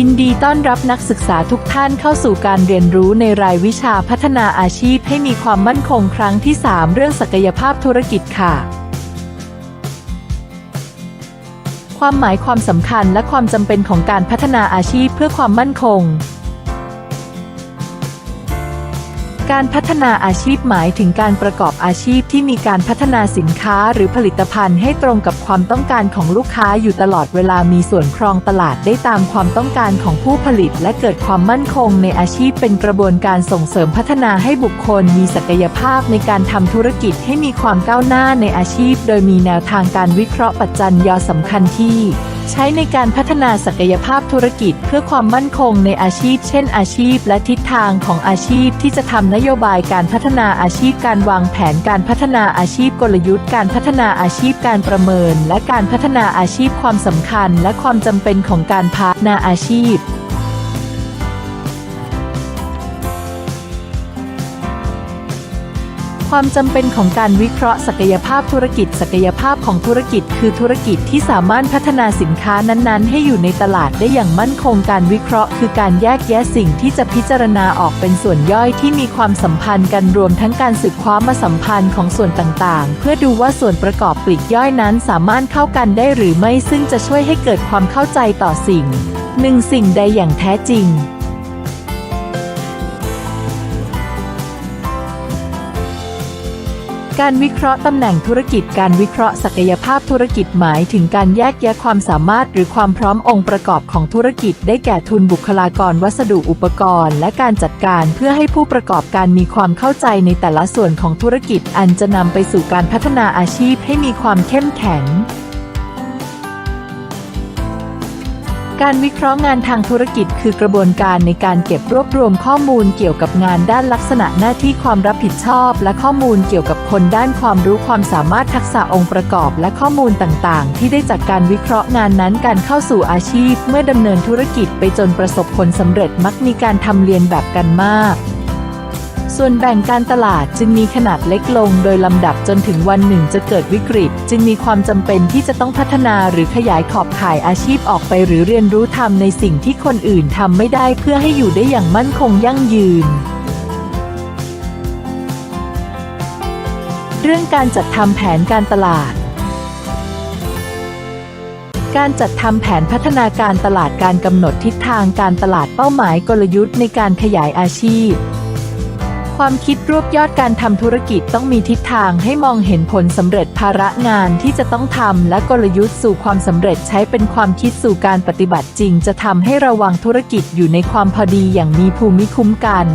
ยินดีต้อนรับนักศึกษาทุกท่านเข้าสู่การเรียนรู้ในรายวิชาพัฒนาอาชีพให้มีความมั่นคงครั้งที่ 3 เรื่องศักยภาพธุรกิจค่ะ ความหมายความสำคัญและความจำเป็นของการพัฒนาอาชีพเพื่อความมั่นคง การพัฒนาอาชีพหมายถึงการประกอบอาชีพที่มีการพัฒนาสินค้าหรือผลิตภัณฑ์ให้ตรงกับความต้องการของลูกค้าอยู่ตลอดเวลามีส่วนครองตลาดได้ตามความต้องการของผู้ผลิต และเกิดความมั่นคงในอาชีพเป็นกระบวนการส่งเสริมพัฒนาให้บุคคล มีศักยภาพในการทำธุรกิจให้มีความก้าวหน้าในอาชีพ โดยมีแนวทางการวิเคราะห์ปัจจัยยอสำคัญที่ ใช้ในการพัฒนาศักยภาพธุรกิจเพื่อความมั่นคงในอาชีพ เช่น อาชีพ และทิศทางของอาชีพที่จะทำนโยบายการพัฒนาอาชีพการวางแผนการพัฒนาอาชีพกลยุทธ์ การพัฒนาอาชีพการประเมิน และการพัฒนาอาชีพความสำคัญ และความจำเป็นของการพัฒนาอาชีพ ความจำเป็นของการวิเคราะห์ศักยภาพธุรกิจ ศักยภาพของธุรกิจ คือธุรกิจที่สามารถพัฒนาสินค้านั้นๆ ให้อยู่ในตลาดได้อย่างมั่นคงการวิเคราะห์ คือการแยกแยะสิ่งที่จะพิจารณาออกเป็นส่วนย่อยที่มีความสัมพันธ์กันรวมทั้งการสืบคว้ามาสัมพันธ์ของส่วนต่างๆ เพื่อดูว่าส่วนประกอบปลีกย่อยนั้นสามารถเข้ากันได้หรือไม่ซึ่งจะช่วยให้เกิดความเข้าใจต่อสิ่งหนึ่งสิ่งใดอย่างแท้จริง การวิเคราะห์ตำแหน่งธุรกิจการวิเคราะห์ศักยภาพธุรกิจหมายถึงการแยกแยะความสามารถหรือความพร้อมองค์ประกอบของธุรกิจ ได้แก่ทุนบุคลากรวัสดุอุปกรณ์ และการจัดการเพื่อให้ผู้ประกอบการมีความเข้าใจในแต่ละส่วนของธุรกิจอันจะนำไปสู่การพัฒนาอาชีพให้มีความเข้มแข็ง การวิเคราะห์งานทางธุรกิจคือกระบวนการในการเก็บรวบรวมข้อมูลเกี่ยวกับงานด้านลักษณะหน้าที่ความรับผิดชอบ และข้อมูลเกี่ยวกับคนด้านความรู้ความสามารถทักษะองค์ประกอบ และข้อมูลต่างๆ ที่ได้จากการวิเคราะห์งานนั้นการเข้าสู่อาชีพ เมื่อดำเนินธุรกิจไปจนประสบผลสำเร็จมักมีการทำเรียนแบบกันมาก ส่วนแบ่งการตลาดจึงมีขนาดเล็กลงโดยลำดับจนถึงวันหนึ่งจะเกิดวิกฤต จึงมีความจำเป็นที่จะต้องพัฒนาหรือขยายขอบข่ายอาชีพออกไปหรือเรียนรู้ทำในสิ่งที่คนอื่นทำไม่ได้เพื่อให้อยู่ได้อย่างมั่นคงยั่งยืนเรื่องการจัดทำแผนการตลาด การจัดทำแผนพัฒนาการตลาดการกำหนดทิศทางการตลาดเป้าหมายกลยุทธ์ในการขยายอาชีพ ความคิดรวบยอดการทำธุรกิจต้องมีทิศทางให้มองเห็นผลสำเร็จภาระงานที่จะต้องทำและกลยุทธ์สู่ความสำเร็จใช้เป็นความคิดสู่การปฏิบัติจริง จะทำให้ระวังธุรกิจอยู่ในความพอดีอย่างมีภูมิคุ้มกัน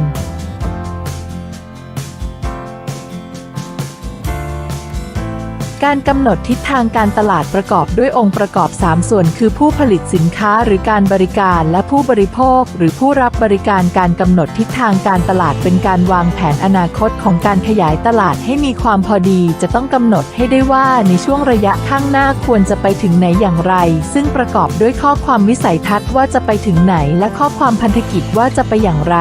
การกำหนดทิศทางการตลาดประกอบด้วยองค์ประกอบ 3 ส่วน คือผู้ผลิตสินค้าหรือการบริการและผู้บริโภค หรือผู้รับบริการการกำหนดทิศทางการตลาดเป็นการวางแผนอนาคตของการขยายตลาดให้มีความพอดี จะต้องกำหนดให้ได้ว่าในช่วงระยะข้างหน้าควรจะไปถึงไหนอย่างไร ซึ่งประกอบด้วยข้อความวิสัยทัศน์ว่าจะไปถึงไหน และข้อความพันธกิจว่าจะไปอย่างไร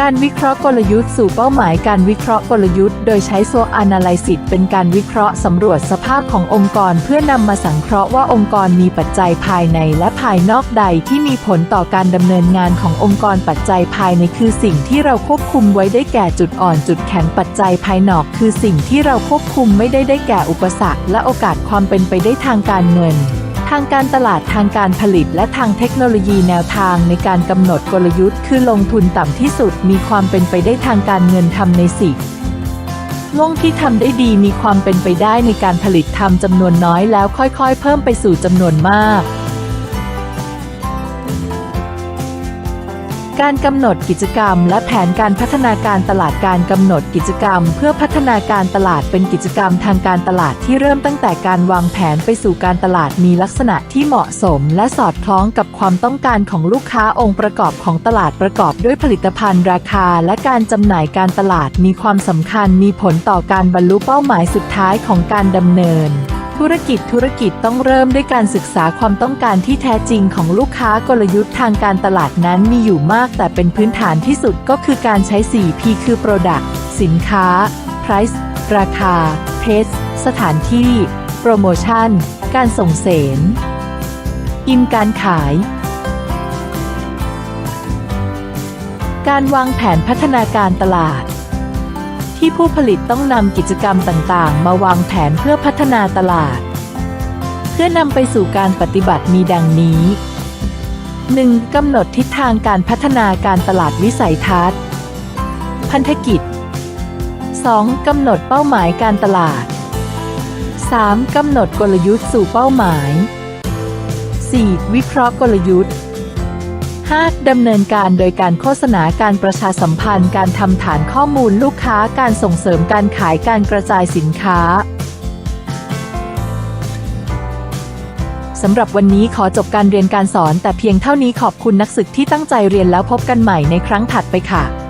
การวิเคราะห์กลยุทธ์สู่เป้าหมายการวิเคราะห์กลยุทธ์โดยใช้ SWOT Analysis เป็นการวิเคราะห์สำรวจสภาพขององค์กร เพื่อนำมาสังเคราะห์ว่าองค์กรมีปัจจัยภายในและภายนอกใดที่มีผลต่อการดำเนินงานขององค์กรปัจจัยภายในคือสิ่งที่เราควบคุมไว้ได้แก่จุดอ่อนจุดแข็งปัจจัยภายนอกคือสิ่งที่เราควบคุมไม่ได้ได้แก่อุปสรรค และโอกาสความเป็นไปได้ทางการเงิน ทางการตลาดทางการผลิตและทางเทคโนโลยีแนวทางในการกำหนดกลยุทธ์ คือลงทุนต่ำที่สุดมีความเป็นไปได้ทางการเงินทำในสิบวงที่ทำได้ดีมีความเป็นไปได้ในการผลิตทำจำนวนน้อยแล้วค่อยๆ เพิ่มไปสู่จำนวนมาก การกำหนดกิจกรรม และแผนการพัฒนาการตลาดการกำหนดกิจกรรม เพื่อพัฒนาการตลาดเป็นกิจกรรมทางการตลาดที่เริ่มตั้งแต่การวางแผนไปสู่การตลาดมีลักษณะที่เหมาะสม และสอดคล้องกับความต้องการของลูกค้าองค์ประกอบของตลาดประกอบด้วยผลิตภัณฑ์ราคา และการจำหน่ายการตลาดมีความสำคัญมีผลต่อการบรรลุเป้าหมายสุดท้ายของการดำเนิน ธุรกิจธุรกิจต้องเริ่มด้วยการศึกษาความต้องการที่แท้จริงของลูกค้ากลยุทธ์ทางการตลาดนั้นมีอยู่มาก แต่เป็นพื้นฐานที่สุดก็คือการใช้ 4P คือ Product สินค้า Price ราคา Pace สถานที่ Promotion การส่งเสริมอิมการขาย การวางแผนพัฒนาการตลาด ที่ผู้ผลิตต้องนำกิจกรรมต่างๆ มาวางแผนเพื่อพัฒนาตลาด เพื่อนำไปสู่การปฏิบัติมีดังนี้ 1. กำหนดทิศทางการพัฒนาการตลาดวิสัยทัศน์ พันธกิจ 2. กำหนดเป้าหมายการตลาด 3. กำหนดกลยุทธ์สู่เป้าหมาย 4. วิเคราะห์กลยุทธ์ 5. ดำเนินการโดยการโฆษณาการประชาสัมพันธ์ การทำฐานข้อมูลลูกค้า การส่งเสริมการขายการกระจายสินค้าสำหรับวันนี้ขอจบการเรียนการสอนแต่เพียงเท่านี้ขอบคุณนักศึกที่ตั้งใจเรียนแล้วพบกันใหม่ในครั้งถัดไปค่ะ